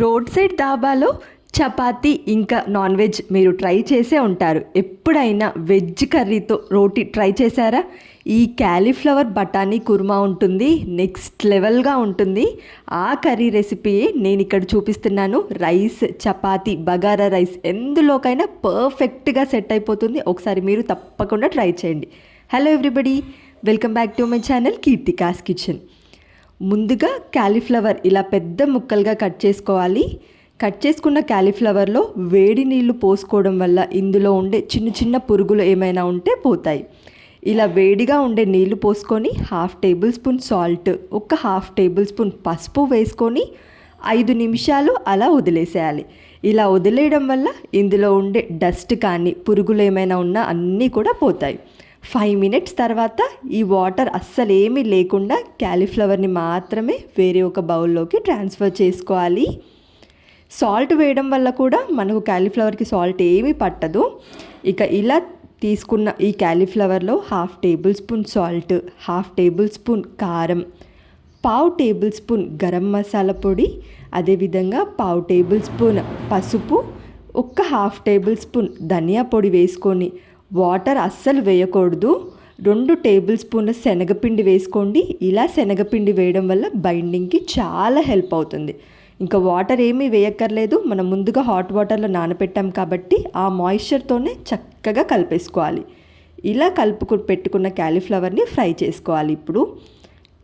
Road side దాబాలో chapati ఇంకా non veg మీరు try చేసే ఉంటారు. ఎప్పుడైనా వెజ్ కర్రీతో రోటీ ట్రై చేశారా? ఈ క్యాలీఫ్లవర్ బఠానీ కుర్మా ఉంటుంది నెక్స్ట్ లెవెల్గా ఉంటుంది. ఆ కర్రీ రెసిపీయే నేను ఇక్కడ చూపిస్తున్నాను. రైస్ చపాతి బగారా రైస్ ఎందులోకైనా పర్ఫెక్ట్గా సెట్ అయిపోతుంది. ఒకసారి మీరు తప్పకుండా ట్రై చేయండి. Hello everybody welcome back to my channel Keerthika's kitchen. ముందుగా క్యాలీఫ్లవర్ ఇలా పెద్ద ముక్కలుగా కట్ చేసుకోవాలి. కట్ చేసుకున్న క్యాలీఫ్లవర్లో వేడి నీళ్ళు పోసుకోవడం వల్ల ఇందులో ఉండే చిన్న చిన్న పురుగులు ఏమైనా ఉంటే పోతాయి. ఇలా వేడిగా ఉండే నీళ్ళు పోసుకొని హాఫ్ టేబుల్ స్పూన్ సాల్ట్ ఒక హాఫ్ టేబుల్ స్పూన్ పసుపు వేసుకొని ఐదు నిమిషాలు అలా వదిలేసేయాలి. ఇలా వదిలేయడం వల్ల ఇందులో ఉండే డస్ట్ కానీ పురుగులు ఏమైనా ఉన్నా అన్నీ కూడా పోతాయి. ఫైవ్ మినిట్స్ తర్వాత ఈ వాటర్ అస్సలు ఏమీ లేకుండా క్యాలీఫ్లవర్ని మాత్రమే వేరే ఒక బౌల్లోకి ట్రాన్స్ఫర్ చేసుకోవాలి. సాల్ట్ వేయడం వల్ల కూడా మనకు క్యాలీఫ్లవర్కి సాల్ట్ ఏమీ పట్టదు. ఇక ఇలా తీసుకున్న ఈ క్యాలీఫ్లవర్లో half tablespoon salt half tablespoon కారం పావు టేబుల్ స్పూన్ గరం మసాలా పొడి అదేవిధంగా పావు టేబుల్ స్పూన్ పసుపు ఒక్క హాఫ్ టేబుల్ స్పూన్ ధనియా పొడి వేసుకొని వాటర్ అస్సలు వేయకూడదు. రెండు టేబుల్ స్పూన్ల శనగపిండి వేసుకోండి. ఇలా శనగపిండి వేయడం వల్ల బైండింగ్కి చాలా హెల్ప్ అవుతుంది. ఇంకా వాటర్ ఏమీ వేయక్కర్లేదు. మనం ముందుగా హాట్ వాటర్లో నానబెట్టాం కాబట్టి ఆ మాయిశ్చర్తోనే చక్కగా కలిపేసుకోవాలి. ఇలా కలుపుకు పెట్టుకున్న క్యాలీఫ్లవర్ని ఫ్రై చేసుకోవాలి ఇప్పుడు.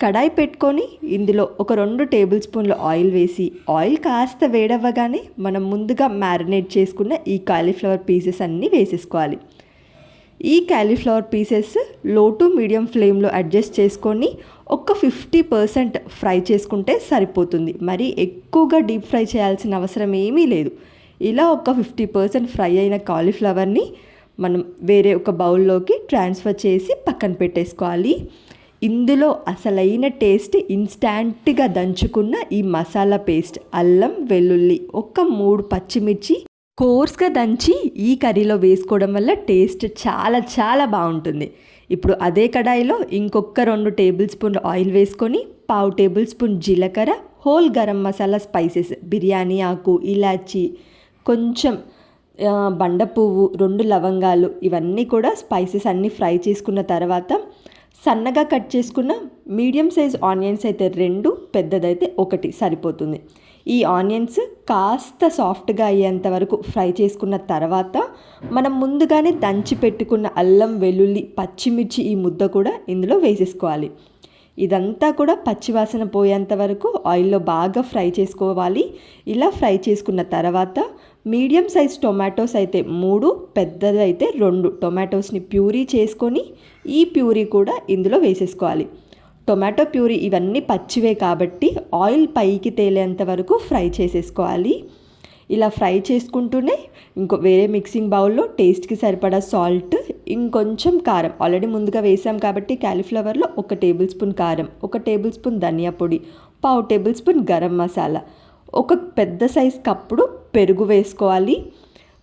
కడాయి పెట్టుకొని ఇందులో ఒక రెండు టేబుల్ స్పూన్ల ఆయిల్ వేసి ఆయిల్ కాస్త వేడవ్వగానే మనం ముందుగా మ్యారినేట్ చేసుకున్న ఈ కాలీఫ్లవర్ పీసెస్ అన్నీ వేసేసుకోవాలి. ఈ క్యాలీఫ్లవర్ పీసెస్లో టు మీడియం ఫ్లేమ్లో అడ్జస్ట్ చేసుకొని ఒక ఫిఫ్టీ పర్సెంట్ ఫ్రై చేసుకుంటే సరిపోతుంది. మరి ఎక్కువగా డీప్ ఫ్రై చేయాల్సిన అవసరం ఏమీ లేదు. ఇలా ఒక ఫిఫ్టీ పర్సెంట్ ఫ్రై అయిన కాలీఫ్లవర్ని మనం వేరే ఒక బౌల్లోకి ట్రాన్స్ఫర్ చేసి పక్కన పెట్టేసుకోవాలి. ఇందులో అసలైన టేస్ట్ ఇన్స్టాంట్గా దంచుకున్న ఈ మసాలా పేస్ట్ అల్లం వెల్లుల్లి ఒక మూడు పచ్చిమిర్చి కోర్స్గా దంచి ఈ కర్రీలో వేసుకోవడం వల్ల టేస్ట్ చాలా చాలా బాగుంటుంది. ఇప్పుడు అదే కడాయిలో ఇంకొక రెండు టేబుల్ స్పూన్ ఆయిల్ వేసుకొని పావు టేబుల్ స్పూన్ జీలకర్ర హోల్ గరం మసాలా స్పైసెస్ బిర్యానీ ఆకు ఇలాచి కొంచెం బండ పువ్వు రెండు లవంగాలు ఇవన్నీ కూడా స్పైసెస్ అన్నీ ఫ్రై చేసుకున్న తర్వాత సన్నగా కట్ చేసుకున్న మీడియం సైజ్ ఆనియన్స్ అయితే రెండు పెద్దదైతే ఒకటి సరిపోతుంది. ఈ ఆనియన్స్ కాస్త సాఫ్ట్గా అయ్యేంత వరకు ఫ్రై చేసుకున్న తర్వాత మనం ముందుగానే దంచి పెట్టుకున్న అల్లం వెల్లుల్లి పచ్చిమిర్చి ఈ ముద్ద కూడా ఇందులో వేసేసుకోవాలి. ఇదంతా కూడా పచ్చివాసన పోయేంత వరకు ఆయిల్లో బాగా ఫ్రై చేసుకోవాలి. ఇలా ఫ్రై చేసుకున్న తర్వాత మీడియం సైజ్ టొమాటోస్ అయితే మూడు పెద్దదైతే రెండు. టొమాటోస్ని ప్యూరీ చేసుకొని ఈ ప్యూరీ కూడా ఇందులో వేసేసుకోవాలి. టొమాటో ప్యూరీ ఇవన్నీ పచ్చివే కాబట్టి ఆయిల్ పైకి తేలేంత వరకు ఫ్రై చేసేసుకోవాలి. ఇలా ఫ్రై చేసుకుంటూనే ఇంకో వేరే మిక్సింగ్ బౌల్లో టేస్ట్కి సరిపడా సాల్ట్ ఇంకొంచెం కారం. ఆల్రెడీ ముందుగా వేసాం కాబట్టి క్యాలీఫ్లవర్లో ఒక టేబుల్ స్పూన్ కారం ఒక టేబుల్ స్పూన్ ధనియా పొడి పావు టేబుల్ స్పూన్ గరం మసాలా. ఒక పెద్ద సైజ్ కప్పుడు పెరుగు వేసుకోవాలి.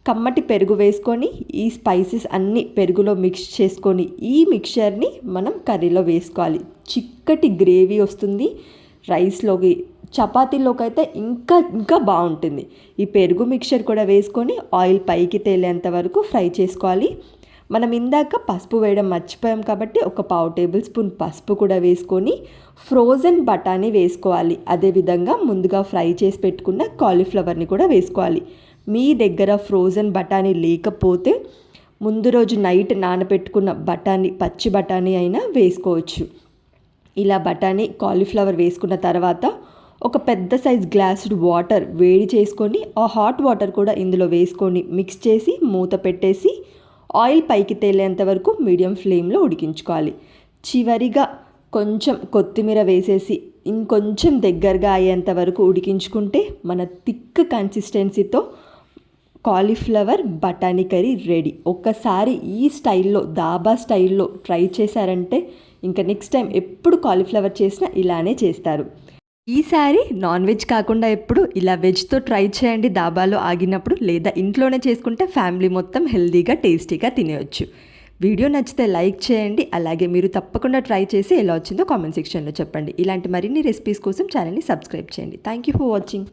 కమ్మటి పెరుగు వేసుకొని ఈ స్పైసెస్ అన్నీ పెరుగులో మిక్స్ చేసుకొని ఈ మిక్చర్ని మనం కర్రీలో వేసుకోవాలి. చిక్కటి గ్రేవీ వస్తుంది. రైస్లోకి చపాతీలోకి అయితే ఇంకా ఇంకా బాగుంటుంది. ఈ పెరుగు మిక్చర్ కూడా వేసుకొని ఆయిల్ పైకి తేలేంత వరకు ఫ్రై చేసుకోవాలి. మనం ఇందాక పసుపు వేయడం మర్చిపోయాం కాబట్టి ఒక పావు టేబుల్ స్పూన్ పసుపు కూడా వేసుకొని ఫ్రోజన్ బఠానీ వేసుకోవాలి. అదేవిధంగా ముందుగా ఫ్రై చేసి పెట్టుకున్న కాలీఫ్లవర్ని కూడా వేసుకోవాలి. మీ దగ్గర ఫ్రోజన్ బఠానీ లేకపోతే ముందు రోజు నైట్ నానబెట్టుకున్న బఠానీ పచ్చి బఠానీ అయినా వేసుకోవచ్చు. ఇలా బఠానీ కాలీఫ్లవర్ వేసుకున్న తర్వాత ఒక పెద్ద సైజ్ గ్లాసుడ్ వాటర్ వేడి చేసుకొని ఆ హాట్ వాటర్ కూడా ఇందులో వేసుకొని మిక్స్ చేసి మూత పెట్టేసి ఆయిల్ పైకి తేలేంత వరకు మీడియం ఫ్లేమ్లో ఉడికించుకోవాలి. చివరిగా కొంచెం కొత్తిమీర వేసేసి ఇంకొంచెం దగ్గరగా అయ్యేంత వరకు ఉడికించుకుంటే మన థిక్ కన్సిస్టెన్సీతో కాలీఫ్లవర్ బఠానీ కర్రీ రెడీ. ఒక్కసారి ఈ స్టైల్లో దాబా స్టైల్లో ట్రై చేశారంటే ఇంకా నెక్స్ట్ టైం ఎప్పుడు కాలీఫ్లవర్ చేసినా ఇలానే చేస్తారు. ఈసారి నాన్ వెజ్ కాకుండా ఎప్పుడు ఇలా వెజ్తో ట్రై చేయండి దాబాలో ఆగినప్పుడు లేదా ఇంట్లోనే చేసుకుంటే ఫ్యామిలీ మొత్తం హెల్దీగా టేస్టీగా తినేయచ్చు. వీడియో నచ్చితే లైక్ చేయండి అలాగే మీరు తప్పకుండా ట్రై చేసి ఎలా వచ్చిందో కామెంట్ సెక్షన్లో చెప్పండి. ఇలాంటి మరిన్ని రెసిపీస్ కోసం ఛానల్ని సబ్స్క్రైబ్ చేయండి. Thank you for watching.